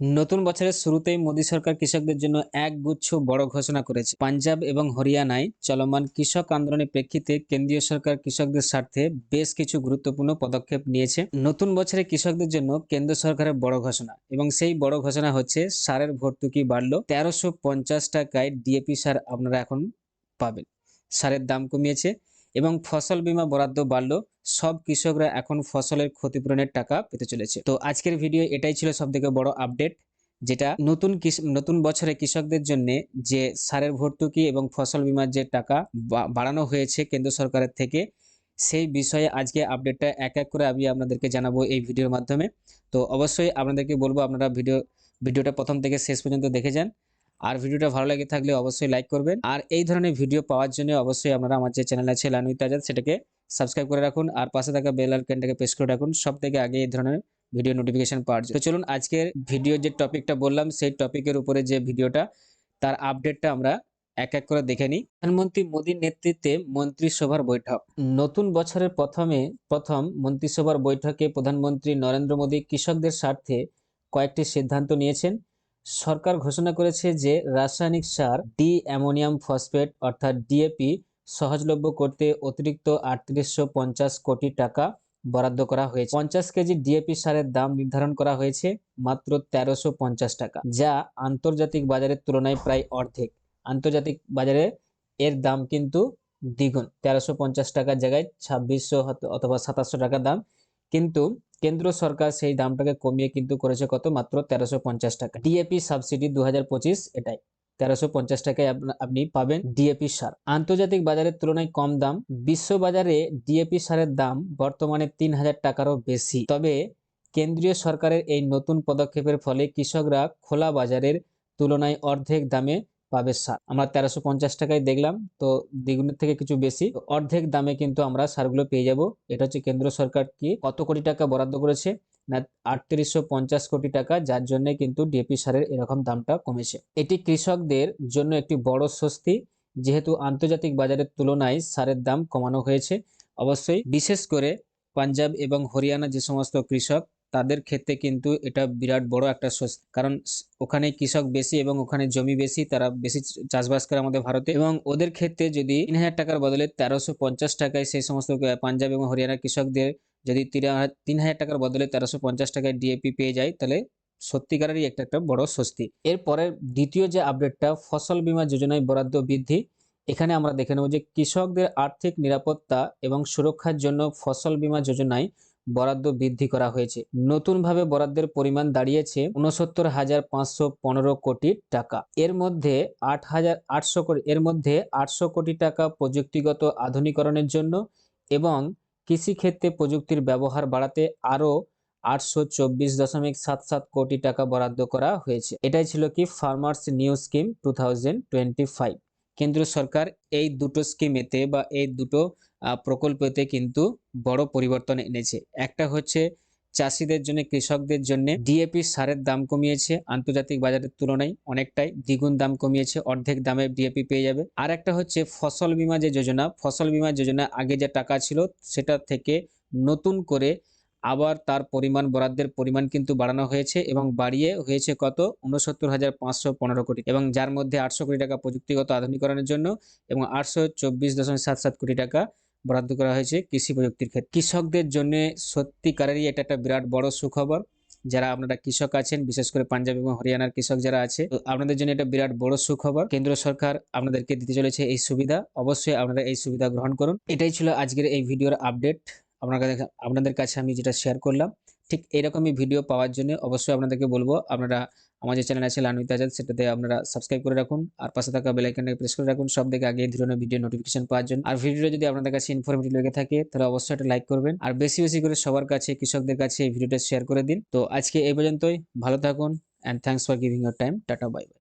নতুন বছরের শুরুতেই মোদী সরকার কৃষকদের জন্য এক গুচ্ছ বড় ঘোষণা করেছে। পাঞ্জাব এবং হরিয়ানায় চলমান কৃষক আন্দোলনের প্রেক্ষিতে কেন্দ্রীয় সরকার কৃষকদের স্বার্থে বেশ কিছু গুরুত্বপূর্ণ পদক্ষেপ নিয়েছে। নতুন বছরে কৃষকদের জন্য কেন্দ্র সরকারের বড় ঘোষণা এবং সেই বড় ঘোষণা হচ্ছে, সারের ভর্তুকি বাড়লো। তেরোশো পঞ্চাশ টাকায় ডিএপি সার আপনারা এখন পাবেন। সারের দাম কমিয়েছে। এবং ফসল বীমা বরাদ্দ বাড়লো, সব কৃষকরা এখন ফসলের ক্ষতিপূরণের টাকা পেতে চলেছে। তো আজকের ভিডিও এটাই ছিল সব থেকে বড় আপডেট, যেটা নতুন নতুন বছরে কৃষকদের জন্য যে সারের ভর্তুকি এবং ফসল বীমার যে টাকা বাড়ানো হয়েছে কেন্দ্র সরকারের থেকে, সেই বিষয়ে আজকে আপডেটটা এক এক করে আমি আপনাদেরকে জানাব এই ভিডিওর মাধ্যমে। তো অবশ্যই আপনাদেরকে বলব আপনারা ভিডিও, ভিডিওটা প্রথম থেকে শেষ পর্যন্ত দেখে যান। আর ভিডিওটা ভালো লাগে থাকলে অবশ্যই লাইক করবেন। আর এই ধরনের ভিডিও পাওয়ার জন্য অবশ্যই আপনারা আমার যে চ্যানেল আছে লানুইত আজাদ, সেটাকে সাবস্ক্রাইব করে রাখুন আর পাশে থাকা বেল আইকনটাকে প্রেস করে রাখুন। সব থেকে আগে এই ধরনের ভিডিও নোটিফিকেশন পাওয়ার জন্য। চলুন আজকের ভিডিও যে টপিকটা বললাম, সেই টপিকের উপরে যে ভিডিওটা তার আপডেটটা আমরা এক এক করে দেখে নিই। প্রধানমন্ত্রী মোদীর নেতৃত্বে মন্ত্রিসভার বৈঠক। নতুন বছরের প্রথমে, প্রথম মন্ত্রিসভার বৈঠকে প্রধানমন্ত্রী নরেন্দ্র মোদী কৃষকদের স্বার্থে কয়েকটি সিদ্ধান্ত নিয়েছেন। সরকার ঘোষণা করেছে যে রাসায়নিক সার ডি অ্যামোনিয়াম ফসফেট অর্থাৎ ডিএপি সহজলভ্য করতে অতিরিক্ত আটত্রিশশো কোটি টাকা বরাদ্দ করা হয়েছে। পঞ্চাশ কেজি ডিএপি সারের দাম নির্ধারণ করা হয়েছে মাত্র তেরোশো টাকা, যা আন্তর্জাতিক বাজারের তুলনায় প্রায় অর্ধেক। আন্তর্জাতিক বাজারে এর দাম কিন্তু দ্বিগুণ, তেরোশো টাকার জায়গায় ছাব্বিশশো অথবা সাতাশশো টাকা দাম। কিন্তু কেন্দ্র সরকার সেই দামটাকে কমিয়ে কিন্তু করেছে কত? মাত্র তেরোশো পঞ্চাশ টাকা। ডিএপি সাবসিডি দু হাজার পঁচিশ, এটাই। তেরোশো পঞ্চাশ টাকায় আপনা- আপনি পাবেন ডিএপি সার। আন্তর্জাতিক বাজারের তুলনায় কম দাম। বিশ্ব বাজারে ডিএপি সারের দাম বর্তমানে তিন হাজার টাকারও বেশি। তবে কেন্দ্রীয় সরকারের এই নতুন পদক্ষেপের ফলে কৃষকরা খোলা বাজারের তুলনায় অর্ধেক দামে পাবে সার। আমরা তেরোশো পঞ্চাশ টাকায় দেখলাম, তো দ্বিগুণের থেকে কিছু বেশি। অর্ধেক দামে কিন্তু আমরা সারগুলো পেয়ে যাব। এটা হচ্ছে কেন্দ্র সরকার কি কত কোটি টাকা বরাদ্দ করেছে? না, আটত্রিশশো পঞ্চাশ কোটি টাকা, যার জন্য কিন্তু ডিএপি সারের এরকম দামটা কমেছে। এটি কৃষকদের জন্য একটি বড় স্বস্তি। যেহেতু আন্তর্জাতিক বাজারের তুলনায় সারের দাম কমানো হয়েছে, অবশ্যই বিশেষ করে পাঞ্জাব এবং হরিয়ানা যে সমস্ত কৃষক তাদের ক্ষেত্রে কিন্তু এটা বিরাট বড় একটা স্বস্তি। কারণ ওখানে কৃষক বেশি এবং ওখানে জমি বেশি, তারা বেশি চাষবাস করে আমাদের ভারতে। এবং ওদের ক্ষেত্রে যদি তিন হাজার টাকার বদলে তেরোশো পঞ্চাশ টাকায় সেই সমস্ত পাঞ্জাব এবং হরিয়ানার কৃষকদের যদি তিন হাজার টাকার বদলে তেরোশো পঞ্চাশ টাকায় ডিএপি পেয়ে যায়, তাহলে সত্যিকারেরই একটা একটা বড় স্বস্তি। এরপরের দ্বিতীয় যে আপডেটটা ফসল বীমা যোজনায় বরাদ্দ বৃদ্ধি, এখানে আমরা দেখে নেব যে কৃষকদের আর্থিক নিরাপত্তা এবং সুরক্ষার জন্য ফসল বীমা যোজনায় বরাদ্দ বৃদ্ধি করা হয়েছে। নতুনভাবে বরাদ্দের পরিমাণ দাঁড়িয়েছে উনসত্তর হাজার পাঁচশো পনেরো কোটি টাকা। এর মধ্যে আট হাজার আটশো এর মধ্যে আটশো কোটি টাকা প্রযুক্তিগত আধুনিকরণের জন্য এবং কৃষিক্ষেত্রে প্রযুক্তির ব্যবহার বাড়াতে আরও আটশো চব্বিশ দশমিক সাত সাত কোটি টাকা বরাদ্দ করা হয়েছে। এটাই ছিল কি farmers new scheme two thousand twenty five. কেন্দ্র সরকার এই দুটো স্কিমেতে বা এই দুটো প্রকল্পতে কিন্তু বড় পরিবর্তন এনেছে। একটা হচ্ছে চাষিদের জন্য, কৃষকদের জন্য ডিএপি সারের দাম কমিয়েছে, আন্তর্জাতিক বাজারের তুলনায় অনেকটাই দ্বিগুণ দাম কমিয়েছে, অর্ধেক দামে ডিএপি পেয়ে যাবে। আর একটা হচ্ছে ফসল বীমা যে যোজনা, ফসল বীমা যোজনা আগে যে টাকা ছিল সেটা থেকে নতুন করে আবার তার পরিমাণ, বরাদ্দের পরিমাণ কিন্তু বাড়ানো হয়েছে এবং বাড়িয়ে হয়েছে কত? উনসত্তর হাজার পাঁচশো পনেরো কোটি। এবং যার মধ্যে আটশো কোটি টাকা প্রযুক্তিগত আধুনিকরণের জন্য এবং আটশো চব্বিশ দশমিক সাত সাত কোটি টাকা বরাদ্দ করা হয়েছে কৃষি প্রযুক্তির ক্ষেত্রে। কৃষকদের জন্য সত্যিকারেরই এটা একটা বিরাট বড় সুখবর। যারা আপনারা কৃষক আছেন, বিশেষ করে পাঞ্জাব এবং হরিয়ানার কৃষক যারা আছে, তো আপনাদের জন্য এটা বিরাট বড় সুখবর। কেন্দ্র সরকার আপনাদেরকে দিতে চলেছে এই সুবিধা। অবশ্যই আপনারা এই সুবিধা গ্রহণ করুন। এটাই ছিল আজকের এই ভিডিওর আপডেট। আপনার কাছে আপনাদের কাছে আমি যেটা শেয়ার করলাম, ঠিক এরকমই ভিডিও পাওয়ার জন্য অবশ্যই আপনাদেরকে বলব, আপনারা আমার যে চ্যানেল আছে লানুইত আজাদ, সেটাতে আপনারা সাবস্ক্রাইব করে রাখুন, আর পাশে থাকা বেল আইকনটাকে প্রেস করে রাখুন, সব থেকে আগে এই ধরনের ভিডিও নোটিফিকেশন পাওয়ার জন্য। আর ভিডিওটা যদি আপনাদের কাছে ইনফরমেটিভ লেগে থাকে, তাহলে অবশ্যই একটা লাইক করবেন, আর বেশি বেশি করে সবার কাছে, কৃষকদের কাছে এই ভিডিওটা শেয়ার করে দিন। তো আজকে এই পর্যন্তই, ভালো থাকুন and thanks for giving your time tata bye bye